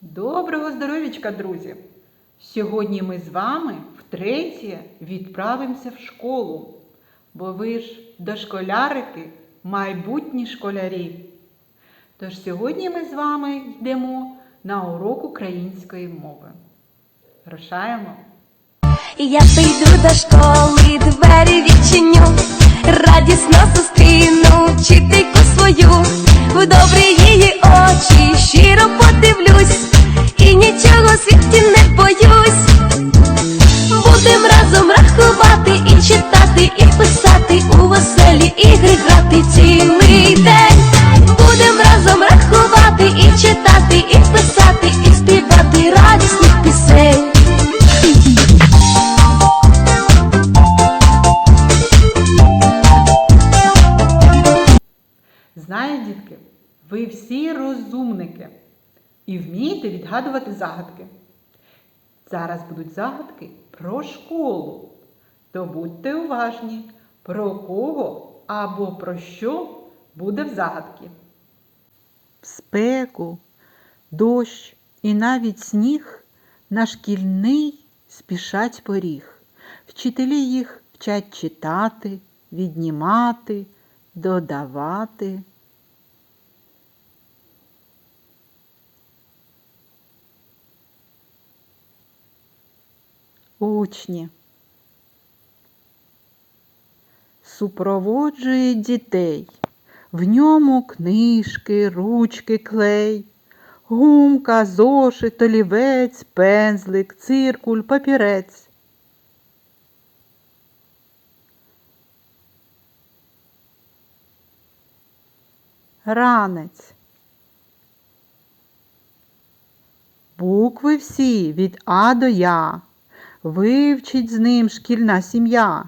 Доброго здоров'ячка, друзі! Сьогодні ми з вами втретє відправимося в школу, бо ви ж дошколярики, майбутні школярі. Тож сьогодні ми з вами йдемо на урок української мови. Рушаємо! Я прийду до школи, двері відчиню, радісно зустріну вчительку свою, в добрі її очі щиро подивлюсь, і нічого світі не боюсь. Будем разом рахувати і читати, Знаю, дітки, ви всі розумники і вмієте відгадувати загадки. Зараз будуть загадки про школу. То будьте уважні, про кого або про що буде в загадки. В спеку, дощ і навіть сніг на шкільний спішать поріг. Вчителі їх вчать читати, віднімати, додавати. Учні. Супроводжує дітей. В ньому книжки, ручки, клей, гумка, зошит, олівець, пензлик, циркуль, папірець. Ранець. Букви всі від А до Я. Вивчить з ним шкільна сім'я.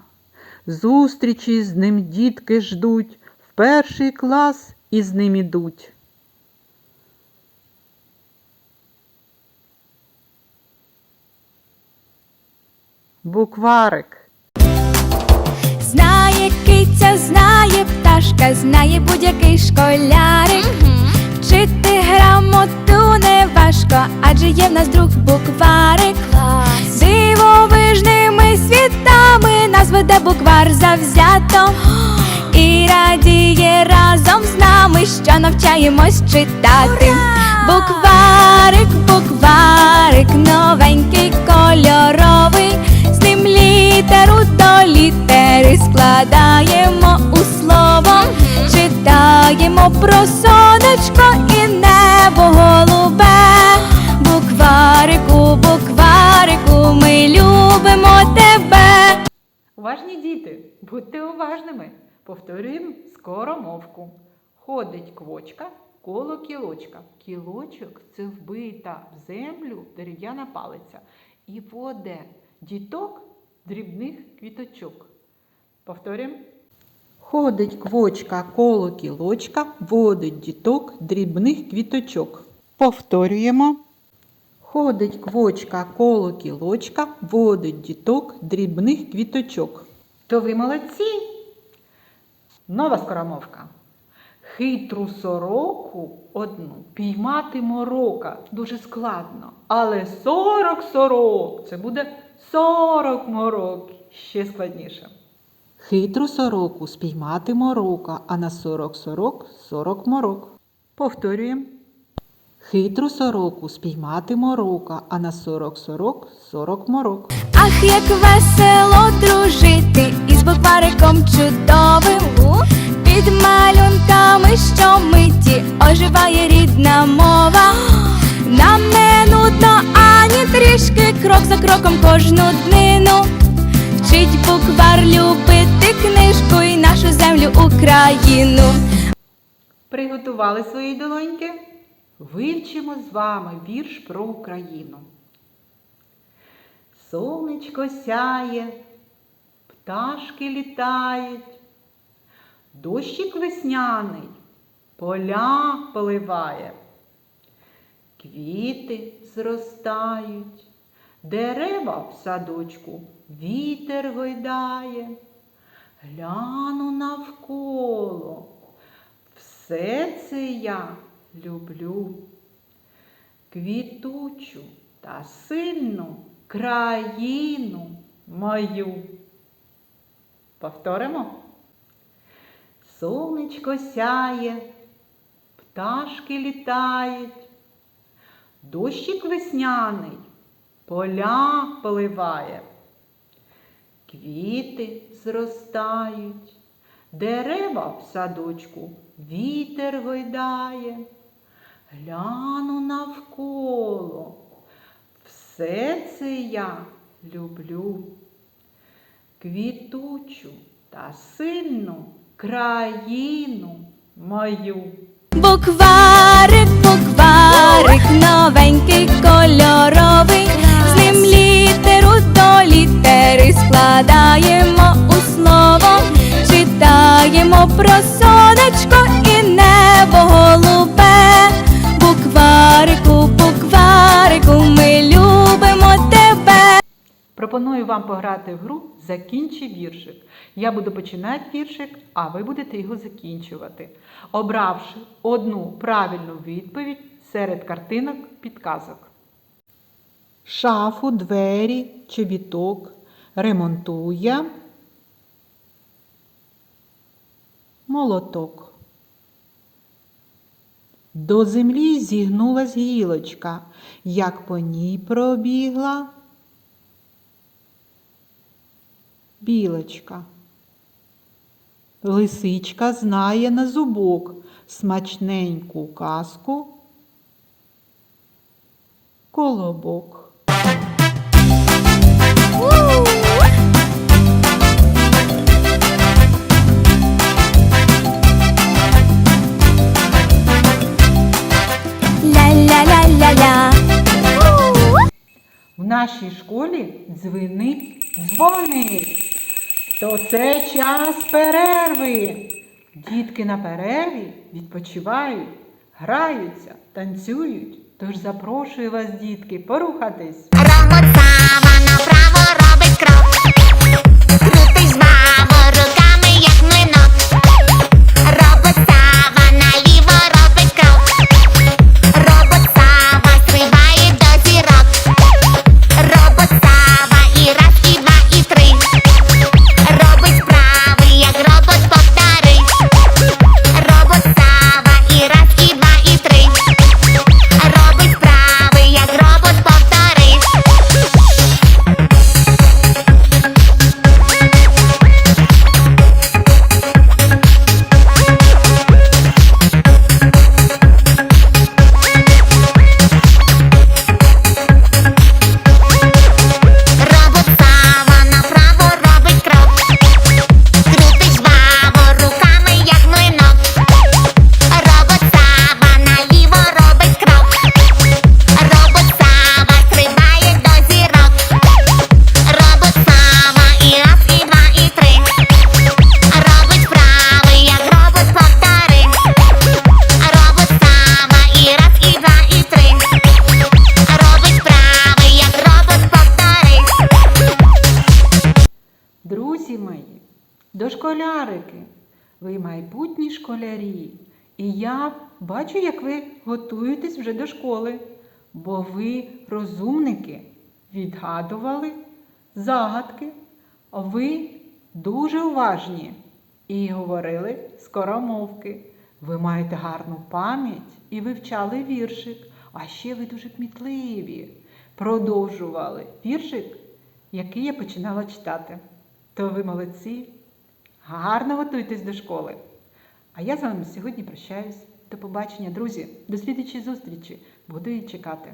Зустрічі з ним дітки ждуть, в перший клас із ним ідуть. Букварик. Знає киця, знає пташка, знає будь-який школярик. Вчити грамоту не важко, адже є в нас друг букварик. Веде завзято. І радіє разом з нами, що навчаємось читати. Букварик, букварик, новенький кольоровий, з ним літеру до літери складаємо у слово, читаємо про сонечко Уважні діти, будьте уважними. Повторюємо скоромовку. Ходить квочка коло кілочка. Кілочок це вбита в землю дерев'яна палиця. І воде діток дрібних квіточок. Повторюємо. Ходить квочка коло кілочка, водить діток дрібних квіточок. Повторюємо. Ходить квочка коло кілочка, водить діток дрібних квіточок. То ви молодці. Нова скоромовка. Хитру сороку одну піймати морока дуже складно. Але сорок сорок це буде сорок морок. Ще складніше. Хитру сороку спіймати морока, а на сорок сорок сорок морок. Повторюємо. Хитру сороку спіймати морока, а на сорок сорок сорок морок. Ах, як весело дружити із буквариком чудовим. Під малюнками щомиті оживає рідна мова. Нам не нудно ані трішки, крок за кроком кожну днину. Вчить буквар любити книжку і нашу землю Україну. Приготували свої долоньки? Вивчимо з вами вірш про Україну. Сонечко сяє, пташки літають, дощик весняний поля поливає, квіти зростають, дерева в садочку вітер гойдає. Гляну навколо, все це я люблю. Квітучу та сильну країну мою. Повторимо. Сонечко сяє, пташки літають, дощик весняний поля поливає, квіти зростають, дерева в садочку вітер гойдає. Гляну навколо, все це я люблю. Квітучу та сильну країну мою. Букварик, букварик, новенький кольоровий, з ним літеру до літери складаємо у слово, читаємо про сонечко Пропоную вам пограти в гру Закінчи віршик. Я буду починати віршик, а ви будете його закінчувати, обравши одну правильну відповідь серед картинок підказок. Шафу, двері, чобіток ремонтує молоток. До землі зігнулась гілочка, як по ній пробігла білочка. Лисичка знає на зубок смачненьку казку колобок. Ля-ля-ля-ля-ля. В нашій школі дзвенить дзвоник. То це час перерви. Дітки на перерві відпочивають, граються, танцюють. Тож запрошую вас, дітки, порухатись. Майбутні школярі. І я бачу, як ви готуєтесь вже до школи, бо ви розумники відгадували загадки, ви дуже уважні і говорили скоромовки. Ви маєте гарну пам'ять і вивчали віршик, а ще ви дуже кмітливі. Продовжували віршик, який я починала читати. То ви молодці. Гарно готуйтесь до школи. А я з вами сьогодні прощаюсь. До побачення, друзі. До слідчої зустрічі. Буду її чекати.